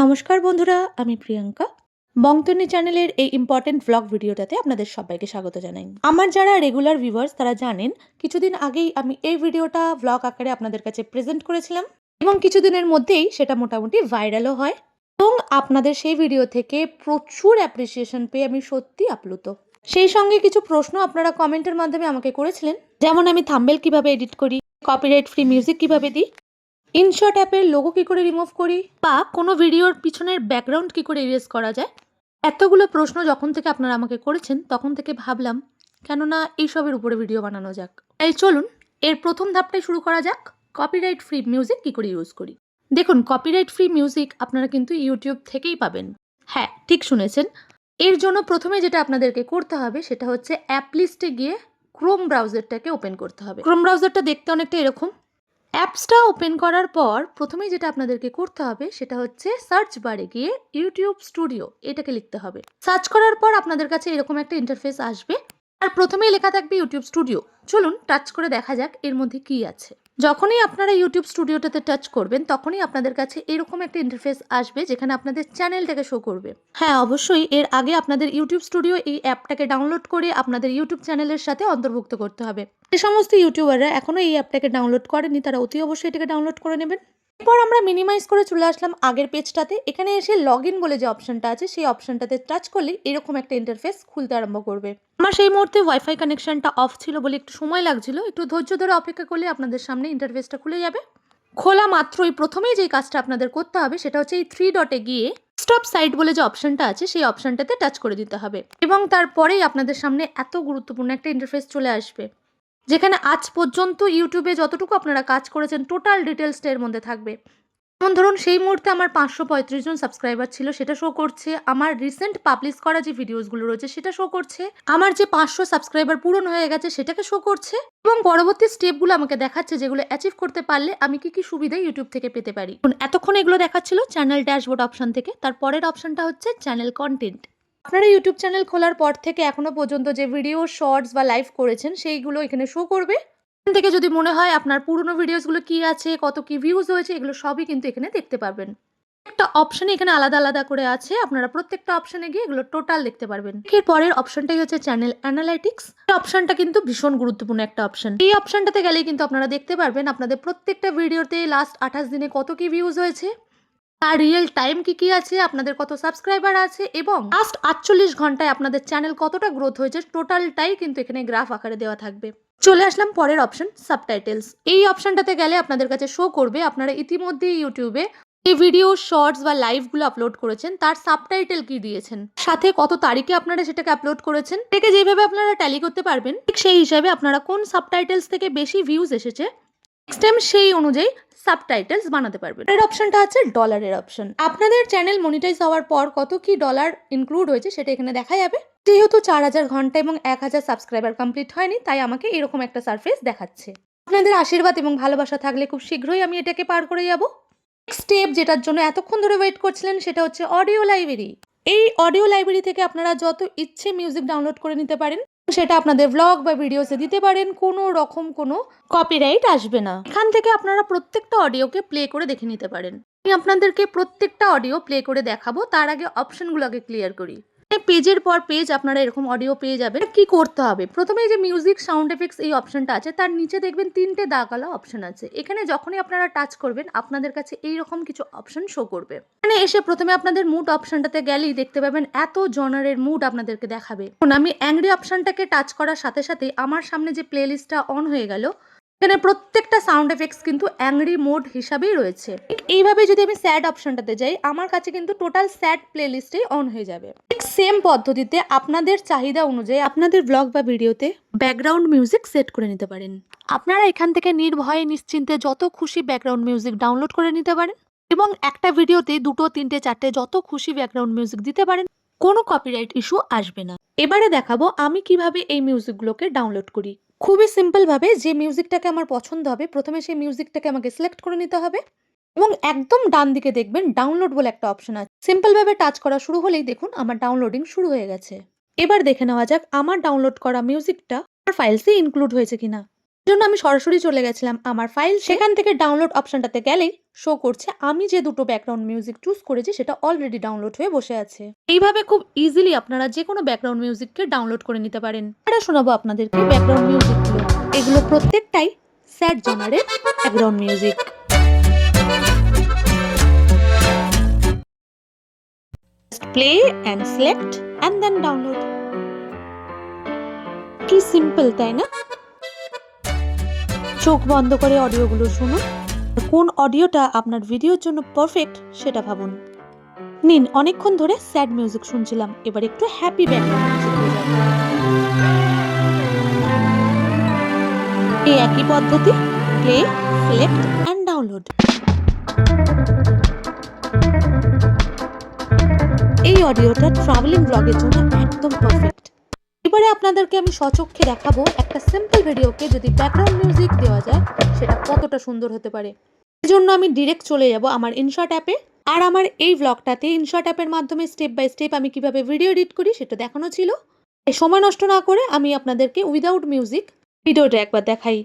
নমস্কার বন্ধুরা, আমি প্রিয়াঙ্কা। বংতনী চ্যানেলের এই ইম্পর্টেন্ট ভ্লগ ভিডিওটাতে আপনাদের সবাইকে স্বাগত জানাই। আমার যারা রেগুলার ভিউয়ার্স তারা জানেন, কিছুদিন আগেই আমি এই ভিডিওটা ভ্লগ আকারে আপনাদের কাছে প্রেজেন্ট করেছিলাম এবং কিছুদিনের মধ্যেই সেটা মোটামুটি ভাইরালও হয় এবং আপনাদের সেই ভিডিও থেকে প্রচুর অ্যাপ্রিসিয়েশন পেয়ে আমি সত্যি আপ্লুত। সেই সঙ্গে কিছু প্রশ্ন আপনারা কমেন্টের মাধ্যমে আমাকে করেছিলেন, যেমন আমি থাম্বেল কীভাবে এডিট করি কপিরাইট ফ্রি মিউজিক কীভাবে দিই ইনশট অ্যাপের লোগো কী করে রিমুভ করি? বা কোনো ভিডিওর পিছনের ব্যাকগ্রাউন্ড কী করে ইরেজ করা যায়? এতগুলো প্রশ্ন যখন থেকে আপনারা আমাকে করেছেন, তখন থেকে ভাবলাম, কেননা এইসবের উপরে ভিডিও বানানো যাক। তাই চলুন, এর প্রথম ধাপটাই শুরু করা যাক কপিরাইট ফ্রি মিউজিক কী করে ইউজ করি। দেখুন কপিরাইট ফ্রি মিউজিক আপনারা কিন্তু ইউটিউব থেকেই পাবেন। হ্যাঁ ঠিক শুনেছেন। এর জন্য প্রথমে যেটা আপনাদেরকে করতে হবে, সেটা হচ্ছে অ্যাপ লিস্টে গিয়ে ক্রোম ব্রাউজারটাকে ওপেন করতে হবে। ক্রোম ব্রাউজারটা দেখতে অনেকটা এরকম। অ্যাপসটা ওপেন করার পর প্রথমে যেটা আপনাদেরকে করতে হবে সেটা হচ্ছে সার্চ বারে গিয়ে ইউটিউব স্টুডিও এটাকে লিখতে হবে। সার্চ করার পর আপনাদের কাছে এরকম একটা ইন্টারফেস আসবে। আর প্রথমেই লেখা থাকবে ইউটিউব স্টুডিও। চলুন টাচ করে দেখা যাক এর মধ্যে কি আছে। যখনই আপনারা ইউটিউব স্টুডিওটাতে টাচ করবেন, তখনই আপনাদের কাছে এরকম একটা ইন্টারফেস আসবে যেখানে আপনাদের চ্যানেলটাকে শো করবে। হ্যাঁ অবশ্যই এর আগে আপনাদের ইউটিউব স্টুডিও এই অ্যাপটাকে ডাউনলোড করে আপনাদের ইউটিউব চ্যানেলের সাথে অন্তর্ভুক্ত করতে হবে। যে সমস্ত ইউটিউবাররা এখনও এই অ্যাপটাকে ডাউনলোড করেনি তারা অতি অবশ্যই এটাকে ডাউনলোড করে নেবেন। এরপর আমরা মিনিমাইজ করে চলে আসলাম আগের পেজটাতে এখানে এসে লগ বলে যে অপশনটা আছে, সেই অপশনটাতে টাচ করলে এরকম একটা ইন্টারফেস খুলতে আরম্ভ করবে। আমার সেই মুহূর্তে ওয়াইফাই কানেকশনটা অফ ছিল বলে একটু সময় লাগছিল। একটু ধৈর্য ধরে অপেক্ষা করলে আপনাদের সামনে ইন্টারফেসটা খুলে যাবে। খোলা মাত্রই প্রথমেই যেই কাজটা আপনাদের করতে হবে, সেটা হচ্ছে এই থ্রি ডটে গিয়ে স্টপ সাইট বলে যে অপশনটা আছে, সেই অপশনটাতে টাচ করে দিতে হবে। এবং তারপরেই আপনাদের সামনে এত গুরুত্বপূর্ণ একটা ইন্টারফেস চলে আসবে। যেখানে আজ পর্যন্ত ইউটিউবে যতটুকু আপনারা কাজ করেছেন টোটাল ডিটেলসটা এর মধ্যে থাকবে। যেমন ধরুন, সেই মুহূর্তে আমার পাঁচশো পঁয়ত্রিশ জন সাবস্ক্রাইবার ছিল, সেটা শো করছে। আমার রিসেন্ট পাবলিশ করা যে ভিডিওসগুলো রয়েছে, সেটা শো করছে। আমার যে পাঁচশো সাবস্ক্রাইবার পূরণ হয়ে গেছে, সেটাকে শো করছে। এবং পরবর্তী স্টেপগুলো আমাকে দেখাচ্ছে, যেগুলো অ্যাচিভ করতে পারলে আমি কি কি সুবিধা ইউটিউব থেকে পেতে পারি। এতক্ষণ এগুলো দেখাচ্ছিল চ্যানেল ড্যাশবোর্ড অপশন থেকে, তার পরের অপশনটা হচ্ছে চ্যানেল কন্টেন্ট আপনারা ইউটিউব চ্যানেল খোলার পর থেকে এখনও পর্যন্ত যে ভিডিও শর্টস বা লাইভ করেছেন, সেইগুলো এখানে শো করবে। এখান থেকে যদি মনে হয় আপনার পুরনো ভিডিওসগুলো কি আছে, কত কি ভিউজ হয়েছে, এগুলো সবই কিন্তু এখানে দেখতে পারবেন। একটা অপশন এখানে আলাদা আলাদা করে আছে, আপনারা প্রত্যেকটা অপশনে গিয়ে এগুলো টোটাল দেখতে পারবেন। এর পরের অপশনটাই হচ্ছে চ্যানেল অ্যানালাইটিক্স এই অপশনটা কিন্তু ভীষণ গুরুত্বপূর্ণ একটা অপশন এই অপশনটাতে গেলেই কিন্তু আপনারা দেখতে পারবেন, আপনাদের প্রত্যেকটা ভিডিওতে লাস্ট আঠাশ দিনে কত কি ভিউজ হয়েছে। আর রিয়েল টাইম কি কি আছে, আপনাদের কত সাবস্ক্রাইবার আছে এবং লাস্ট আটচল্লিশ ঘন্টায় আপনাদের চ্যানেল কতটা গ্রোথ হয়েছে টোটালটাই কিন্তু এখানে গ্রাফ আকারে দেওয়া থাকবে। চলে আসলাম পরের অপশন সাবটাইটেলস এই অপশনটাতে গেলে আপনাদের কাছে শো করবে আপনারা ইতিমধ্যেই ইউটিউবে এই ভিডিও শর্টস বা লাইভগুলো আপলোড করেছেন, তার সাবটাইটেল কি দিয়েছেন, সাথে কত তারিখে আপনারা সেটাকে আপলোড করেছেন এটাকে যেভাবে আপনারা ট্যালি করতে পারবেন, ঠিক সেই হিসাবে আপনারা কোন সাবটাইটেলস থেকে বেশি ভিউজ এসেছে নেক্সট টাইম সেই অনুযায়ী সাবটাইটেলস বানাতে পারবেন। এর অপশনটা আছে ডলারের অপশন আপনাদের চ্যানেল মনিটাইজ হওয়ার পর কত কি ডলার ইনক্লুড হয়েছে সেটা এখানে দেখা যাবে। যেহেতু চার হাজার ঘণ্টা এবং এক হাজার সাবস্ক্রাইবার কমপ্লিট হয়নি, তাই আমাকে এরকম একটা সারফেস দেখাচ্ছে। আপনাদের আশীর্বাদ এবং ভালোবাসা থাকলে খুব শীঘ্রই আমি এটাকে পার করে যাব। স্টেপ যেটার জন্য এতক্ষণ ধরে ওয়েট করছিলেন সেটা হচ্ছে অডিও লাইব্রেরি এই অডিও লাইব্রেরি থেকে আপনারা যত ইচ্ছে মিউজিক ডাউনলোড করে নিতে পারেন। সেটা আপনাদের ব্লগ বা ভিডিওসে দিতে পারেন, কোনো রকম কোনো কপিরাইট আসবে না। এখান থেকে আপনারা প্রত্যেকটা অডিওকে প্লে করে দেখে নিতে পারেন। আমি আপনাদেরকে প্রত্যেকটা অডিও প্লে করে দেখাবো, তার আগে অপশনগুলোকে ক্লিয়ার করি। পেজের পর পেজ আপনারা এরকম অডিও পেয়ে যাবেন। কি করতে হবে? প্রথমে যে মিউজিক সাউন্ড এফেক্টস এই অপশনটা আছে, তার নিচে দেখবেন তিনটে দাগালা অপশন আছে। এখানে যখনই আপনারা টাচ করবেন, আপনাদের কাছে এই রকম কিছু অপশন শো করবে। এখানে এসে প্রথমে আপনাদের মুড অপশনটাতে গেলেই দেখতে পাবেন এত জনারের মুড আপনাদেরকে দেখাবে। এখন আমি অ্যাংরি অপশনটাকে টাচ করার সাথে সাথে আমার সামনে যে প্লেলিস্টটা অন হয়ে গেল এখানে প্রত্যেকটা সাউন্ড এফেক্টস কিন্তু অ্যাংরি মোড হিসাবেই রয়েছে। এইভাবে যদি আমি স্যাড অপশনটাতে যাই, আমার কাছে কিন্তু টোটাল স্যাড প্লেলিস্টেই অন হয়ে যাবে। ঠিক সেম পদ্ধতিতে আপনাদের চাহিদা অনুযায়ী আপনাদের ব্লগ বা ভিডিওতে ব্যাকগ্রাউন্ড মিউজিক সেট করে নিতে পারেন। আপনারা এখান থেকে নির্ভয়ে, নিশ্চিন্তে যত খুশি ব্যাকগ্রাউন্ড মিউজিক ডাউনলোড করে নিতে পারেন এবং একটা ভিডিওতে দুটো, তিনটে, চারটে যত খুশি ব্যাকগ্রাউন্ড মিউজিক দিতে পারেন। কোনো কপিরাইট ইস্যু আসবে না। এবারে দেখাবো আমি কীভাবে এই মিউজিকগুলোকে ডাউনলোড করি। খুবই সিম্পলভাবে যে মিউজিকটাকে আমার পছন্দ হবে, প্রথমে সেই মিউজিকটাকে আমাকে সিলেক্ট করে নিতে হবে এবং একদম ডান দিকে দেখবেন ডাউনলোড বলে একটা অপশন আছে। সিম্পলভাবে টাচ করা শুরু হলেই দেখুন আমার ডাউনলোডিং শুরু হয়ে গেছে। এবার দেখে নেওয়া যাক আমার ডাউনলোড করা মিউজিকটা আমার ফাইলসে ইনক্লুড হয়েছে কিনা। জন্য আমি সরাসরি চলে গেছিলাম আমার ফাইল সেখান থেকে ডাউনলোড অপশনটাতে গেলেই শো করছে। আমি যে দুটো ব্যাকগ্রাউন্ড মিউজিক চুজ করেছি সেটা অলরেডি ডাউনলোড হয়ে বসে আছে। এইভাবে খুব ইজিলি আপনারা যে কোনো ব্যাকগ্রাউন্ড মিউজিককে ডাউনলোড করে নিতে পারেন। এটা শোনাবো আপনাদেরকে ব্যাকগ্রাউন্ড মিউজিকগুলো এগুলো প্রত্যেকটাই sad জনারের background music play and select and then download কি সিম্পল তাই না? চোখ বন্ধ করে অডিওগুলো শুনুন। কোন অডিওটা আপনার ভিডিওর জন্য পারফেক্ট সেটা ভাবুন। নিন, অনেকক্ষণ ধরে স্যাড মিউজিক শুনছিলাম, এবার একটু হ্যাপি ব্যাকগ্রাউন্ড এই একই পদ্ধতি প্লে সিলেক্ট অ্যান্ড ডাউনলোড এই অডিওটা ট্রাভেলিং ব্লগের জন্য একদম পারফেক্ট এবারে আপনাদেরকে আমি সচক্ষে দেখাবো একটা সিম্পল ভিডিওকে যদি ব্যাকগ্রাউন্ড মিউজিক দেওয়া যায়, সেটা কতটা সুন্দর হতে পারে। এর জন্য আমি ডিরেক্ট চলে যাব আমার ইনশর্ট অ্যাপে আর আমার এই ব্লগটাতে ইনশর্ট অ্যাপের মাধ্যমে স্টেপ বাই স্টেপ আমি কীভাবে ভিডিও এডিট করি সেটা দেখানো ছিল। সময় নষ্ট না করে আমি আপনাদেরকে উইদাউট মিউজিক ভিডিওটা একবার দেখাই।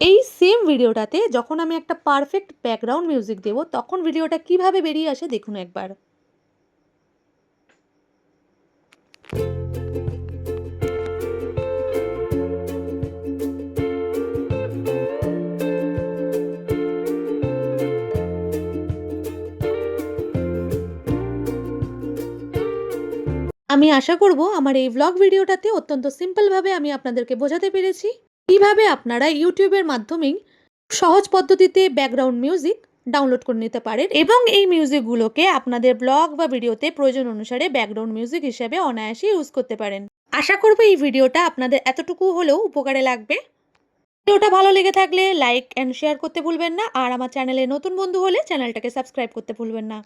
এই সেম ভিডিওটাতে যখন আমি একটা পারফেক্ট ব্যাকগ্রাউন্ড মিউজিক দেবো, তখন ভিডিওটা কীভাবে বেরিয়ে আসে দেখুন একবার। আমি আশা করব আমার এই ভ্লগ ভিডিওটাতে অত্যন্ত সিম্পলভাবে আমি আপনাদেরকে বোঝাতে পেরেছি। কীভাবে আপনারা ইউটিউবের মাধ্যমেই সহজ পদ্ধতিতে ব্যাকগ্রাউন্ড মিউজিক ডাউনলোড করে নিতে পারেন এবং এই মিউজিকগুলোকে আপনাদের ব্লগ বা ভিডিওতে প্রয়োজন অনুসারে ব্যাকগ্রাউন্ড মিউজিক হিসেবে অনায়াসে ইউজ করতে পারেন। আশা করব এই ভিডিওটা আপনাদের এতটুকু হলেও উপকারে লাগবে। ভিডিওটা ভালো লেগে থাকলে লাইক অ্যান্ড শেয়ার করতে ভুলবেন না। আর আমার চ্যানেলে নতুন বন্ধু হলে চ্যানেলটাকে সাবস্ক্রাইব করতে ভুলবেন না।